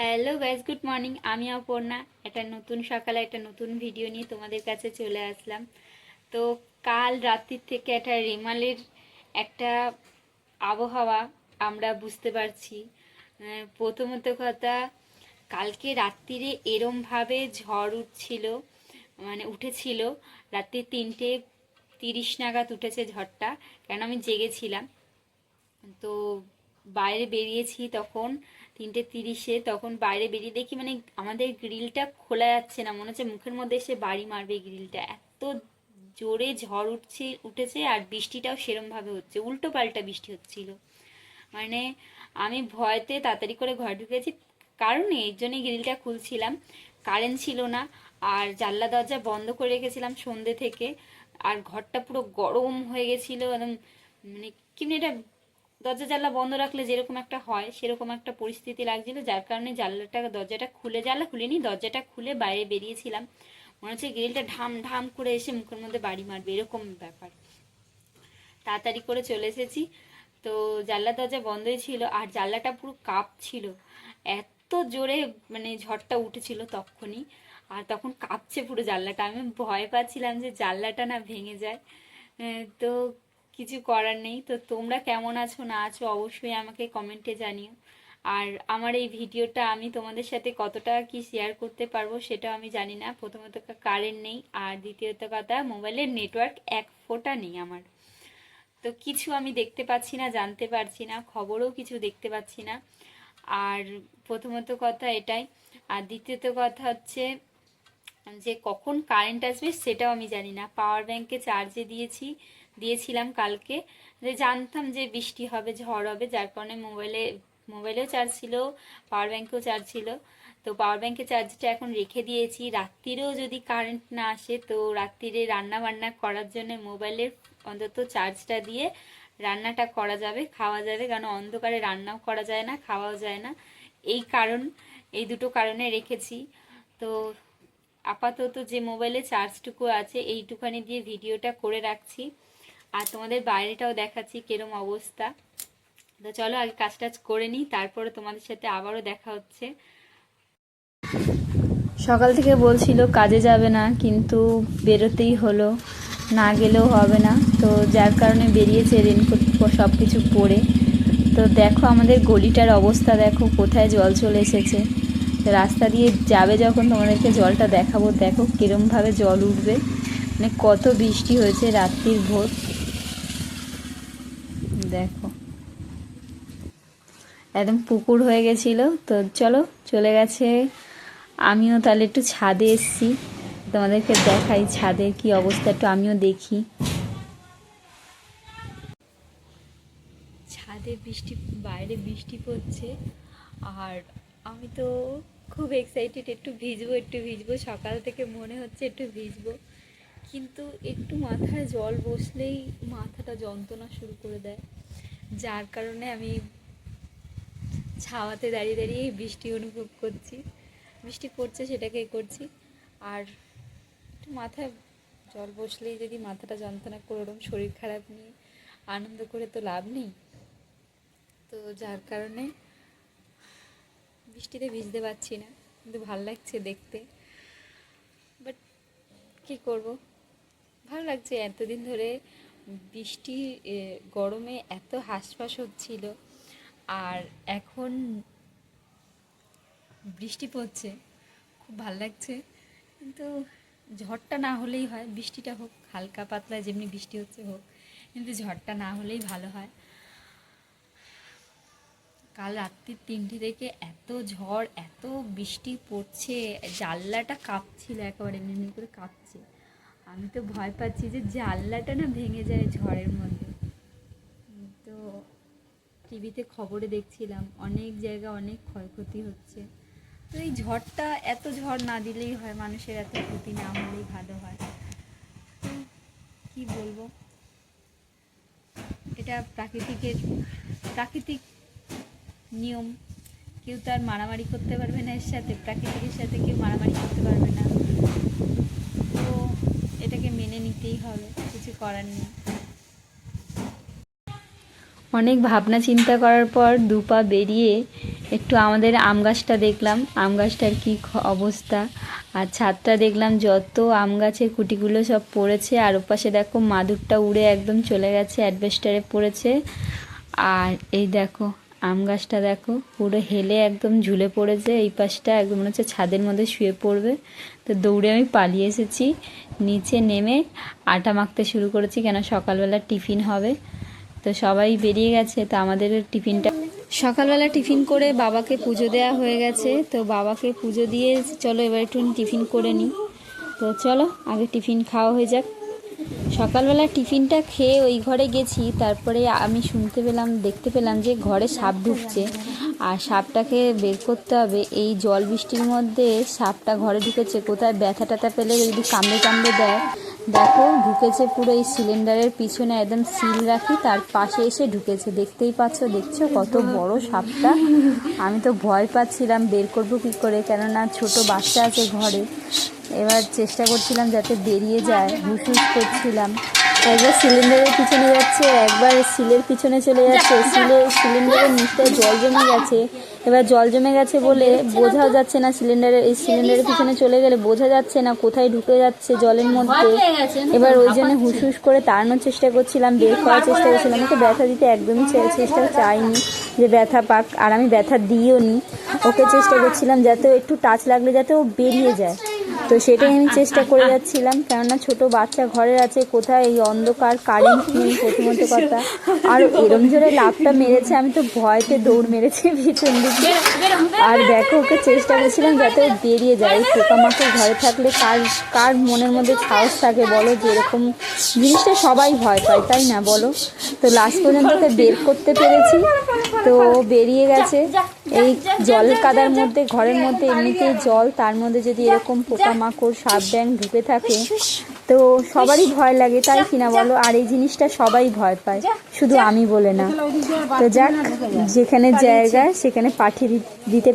Hello guys good morning আমি অপর্ণা। একটা নতুন সকালে একটা নতুন ভিডিও নিয়ে তোমাদের কাছে চলে আসলাম। তো কাল রাত্রির থেকে একটা রেমালের একটা আবহাওয়া আমরা বুঝতে পারছি। প্রথমত কথা, কালকে রাত্রিরে এরমভাবে ঝড় উঠছিল মানে উঠেছিল, রাত্রি তিনটে তিরিশ নাগাদ উঠেছে ঝড়টা, কেন আমি জেগেছিলাম। তো বাইরে বেরিয়েছি তখন তিনটে তিরিশে তখন বাইরে বেরিয়ে দেখি মানে আমাদের গ্রিলটা খোলা যাচ্ছে না। মনে হচ্ছে মুখের মধ্যে এসে বাড়ি মারবে গ্রিলটা। এত জোরে ঝড় উঠছে, উঠেছে আর বৃষ্টিটাও সেরমভাবে হচ্ছে। উল্টো পাল্টা বৃষ্টি হচ্ছিল। মানে আমি ভয়তে তাড়াতাড়ি করে ঘরে ঢুকেছি কারণ এর জন্যই গ্রিলটা খুলছিলাম। কারেন্ট ছিল না আর জানলা দরজা বন্ধ করে রেখেছিলাম সন্ধ্যে থেকে। আর ঘরটা পুরো গরম হয়ে গেছিল। একদম মানে কেমনি এটা দরজা জানলা বন্ধ রাখলে যেরকম একটা হয়, সেরকম একটা পরিস্থিতি লাগছিল। যার কারণে জানলাটা, দরজাটা খুলে, জানলা খুলিনি, দরজাটা খুলে বাইরে বেরিয়েছিলাম। মনে হচ্ছে গ্রিলটা ঢাম ঢাম করে এসে মুখের মধ্যে বাড়ি মারবে, এরকম ব্যাপার। তাড়াতাড়ি করে চলে এসেছি। তো জানলা, দরজা বন্ধই ছিল, আর জানলাটা পুরো কাপ ছিল এত জোরে মানে ঝড়টা উঠেছিল তখনই, আর তখন কাঁপছে পুরো জানলাটা। আমি ভয় পাচ্ছিলাম যে জানলাটা না ভেঙে যায়। তো কিছু করার নেই। তো তোমরা কেমন আছো, না আছো, অবশ্যই আমাকে কমেন্টে জানিও। আর আমার এই ভিডিওটা আমি তোমাদের সাথে কতটা কি শেয়ার করতে পারব সেটাও আমি জানি না। প্রথমত কারেন্ট নেই, আর দ্বিতীয়ত কথা মোবাইলের নেটওয়ার্ক এক ফোঁটা নেই আমার। তো কিছু আমি দেখতে পাচ্ছি না, জানতে পারছি না, খবরও কিছু দেখতে পাচ্ছি না। আর প্রথমত কথা এটাই, আর দ্বিতীয়ত কথা হচ্ছে যে কখন কারেন্ট আসবে সেটাও আমি জানি না। পাওয়ার ব্যাংকে চার্জে দিয়েছি দিয়েছিলাম কালকে, যে জানতাম যে বৃষ্টি হবে, ঝড় হবে, যার কারণে মোবাইলে, মোবাইলেও চার্জ ছিল পাওয়ার ব্যাংকেও চার্জ ছিল। তো পাওয়ার ব্যাংকে চার্জটা এখন রেখে দিয়েছি। রাত্রিরেও যদি কারেন্ট না আসে, তো রাত্রিরে রান্না বান্না করার জন্য মোবাইলের অন্তত চার্জটা দিয়ে রান্নাটা করা যাবে, খাওয়া যাবে, কারণ অন্ধকারে রান্নাও করা যায় না, খাওয়াও যায় না। এই কারণ, এই দুটো কারণে রেখেছি। তো আপাতত যে মোবাইলে চার্জটুকু আছে, এইটুখানি দিয়ে ভিডিওটা করে রাখছি। আর তোমাদের বাইরেটাও দেখাচ্ছি কিরম অবস্থা। তো চলো আগে কাজ টাজ করে নিই, তারপরে তোমাদের সাথে আবারও দেখা হচ্ছে। সকাল থেকে বলছিল কাজে যাবে না, কিন্তু বেরোতেই হলো, না গেলেও হবে না। তো যার কারণে বেরিয়েছে রেনকোট সব কিছু পরে। তো দেখো আমাদের গলিটার অবস্থা, দেখো কোথায় জল চলে এসেছে। রাস্তা দিয়ে যাবে যখন তোমাদেরকে জলটা দেখাবো, দেখো কিরমভাবে জল উঠবে। মানে কত বৃষ্টি হয়েছে রাত্রির ভোর দেখো একদম পুকুর হয়ে গেছিল। তো চলো, চলে গেছে। আমিও তাহলে একটু ছাদে এসছি। তোমাদেরকে দেখাই ছাদের কি অবস্থা, একটু আমিও দেখি। ছাদে বৃষ্টি, বাইরে বৃষ্টি পড়ছে। আর আমি তো খুব এক্সাইটেড একটু ভিজবো একটু ভিজবো। সকাল থেকে মনে হচ্ছে একটু ভিজবো। কিন্তু একটু মাথায় জল বসলেই মাথাটা যন্ত্রণা শুরু করে দেয়। যার কারণে আমি ছাওয়াতে দাঁড়িয়ে দাঁড়িয়ে বৃষ্টি অনুভব করছি। বৃষ্টি পড়ছে, সেটাকে করছি। আর একটু মাথায় জল বসলেই যদি মাথাটা যন্ত্রণা করে ওরকম শরীর খারাপ নিয়ে আনন্দ করে তো লাভ নেই। তো যার কারণে বৃষ্টিতে ভিজতে পারছি না, কিন্তু ভালো লাগছে দেখতে। বাট কী করব? ভালো লাগছে, এতদিন ধরে বৃষ্টি গরমে এত হাঁসফাঁস হচ্ছিল। আর এখন বৃষ্টি পড়ছে, খুব ভালো লাগছে। কিন্তু ঝড়টা না হলেই হয়, বৃষ্টিটা হোক, হালকা পাতলা যেমনি বৃষ্টি হচ্ছে হোক, কিন্তু ঝড়টা না হলেই ভালো হয়। কাল রাত্রির তিনটে থেকে এত ঝড়, এত বৃষ্টি পড়ছে, জানলাটা কাঁপছিল একেবারে এমনি করে কাঁপছে। আমি তো ভয় পাচ্ছি যে জানলাটা না ভেঙে যায় ঝড়ের মধ্যে। তো টিভিতে খবরে দেখছিলাম, অনেক জায়গা অনেক ক্ষয়ক্ষতি হচ্ছে। তো এই ঝড়টা, এত ঝড় না দিলেই হয়, মানুষের এত ক্ষতি না হলেই ভালো হয়। তো কী বলব? এটা প্রাকৃতিকের, প্রাকৃতিক নিয়ম। কেউ তো আর মারামারি করতে পারবে না এর সাথে, প্রাকৃতিকের সাথে কেউ মারামারি করতে পারবে না। তো এটাকে মেনে নিতেই হবে, কিছু করার নেই। অনেক ভাবনা চিন্তা করার পর দুপা বেরিয়ে একটু আমাদের আম গাছটা দেখলাম। আম গাছটার কী অবস্থা? আর ছাদটা দেখলাম যত আম গাছের কুটিগুলো সব পড়েছে, আর ওপাশে দেখো মাদুরটা উড়ে একদম চলে গেছে, অ্যাডভেস্টারে পড়েছে। আর এই দেখো, আম গাছটা দেখো, পুরো হেলে একদম ঝুলে পড়েছে, এই পাশটা একদম মনে হচ্ছে ছাদের মধ্যে শুয়ে পড়বে। তো দৌড়ে আমি পালিয়ে এসেছি, নিচে নেমে আটা মাখতে শুরু করেছি, কেন সকালবেলা টিফিন হবে। তো সবাই বেরিয়ে গেছে, তো আমাদের টিফিনটা সকালবেলা টিফিন করে বাবাকে পুজো দেওয়া হয়ে গেছে, তো বাবাকে পুজো দিয়ে চলো এবার একটু টিফিন করে নিই। তো চলো, আগে টিফিন খাওয়া হয়ে যাক। সকালবেলা টিফিনটা খেয়ে ওই ঘরে গেছি, তারপরে আমি শুনতে পেলাম, দেখতে পেলাম যে ঘরে সাপ ঢুকছে। আর সাপটাকে বের করতে হবে, এই জল বৃষ্টির মধ্যে সাপটা ঘরে ঢুকেছে, কোথায় ব্যথা ট্যাথা পেলে যদি কামড়ে কামড়ে দেয়। দেখো, ঢুকেছে পুরো এই সিলিন্ডারের পিছনে একদম সিল রাখি, তার পাশে এসে ঢুকেছে। দেখতেই পাচ্ছ, দেখছ কত বড় সাপটা? আমি তো ভয় পাচ্ছিলাম, বের করব কী করে? কেননা ছোট বাচ্চা আছে ঘরে। এবার চেষ্টা করছিলাম যাতে বেরিয়ে যায় হুসুস করছিলাম। একবার সিলিন্ডারের পিছনে যাচ্ছে একবার সিলের পিছনে চলে যাচ্ছে। সিলে সিলিন্ডারের নিচটায় জল জমে গেছে। এবার জল জমে গেছে বলে বোঝাও যাচ্ছে না সিলিন্ডারের এই সিলিন্ডারের পিছনে চলে গেলে বোঝা যাচ্ছে না কোথায় ঢুকে যাচ্ছে জলের মধ্যে। এবার ওই জন্য হুসহুস করে তাড়ানোর চেষ্টা করছিলাম বের করার চেষ্টা করছিলাম আমাকে ব্যথা দিতে একদমই চেষ্টা চাইনি যে ব্যথা পাক আর আমি ব্যথা দিইও নি ওকে চেষ্টা করছিলাম যাতে একটু টাচ লাগলে যাতে ও বেরিয়ে যায়। তো সেটাই আমি চেষ্টা করে যাচ্ছিলাম কেননা ছোট বাচ্চা ঘরে আছে কোথায় এই অন্ধকার কারেন্ট নেই প্রথমত কথা। আর এরম জোরে লাভটা মেরেছে আমি তো ভয়তে দৌড় মেরেছি ভীষণ দিকে আর দেখো ওকে চেষ্টা করেছিলাম যাতে বেরিয়ে যায়। এই পোকামাকড় ঘরে থাকলে কার কার মনের মধ্যে সাহস থাকে বলো যে এরকম জিনিসটা সবাই ভয় পায় তাই না বলো? তো লাস্ট পর্যন্ত ওকে বের করতে পেরেছি। তো বেরিয়ে গেছে। এই জল কাদার মধ্যে, ঘরের মধ্যে এমনিতেই জল, তার মধ্যে যদি এরকম পোকামাকড়, সাপ ব্যাং ঢুকে থাকে, তো সবারই ভয় লাগে, তাই কিনা বলো? আর এই জিনিসটা সবাই ভয় পায়, শুধু আমি বলে না। তো যাক, যেখানে জায়গা, সেখানে পাঠিয়ে দিতে